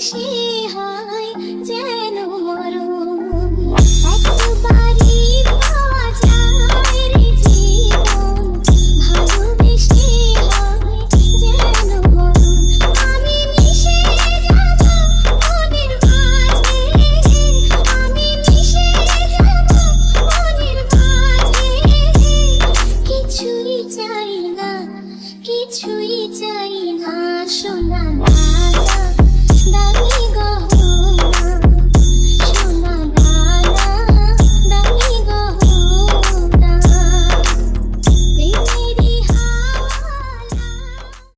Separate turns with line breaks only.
নিশিহায় হয় যেন মরম আমি মিশে যাব মনের মাঝে কিছুই চাই না কিছুই চাই না সোনা না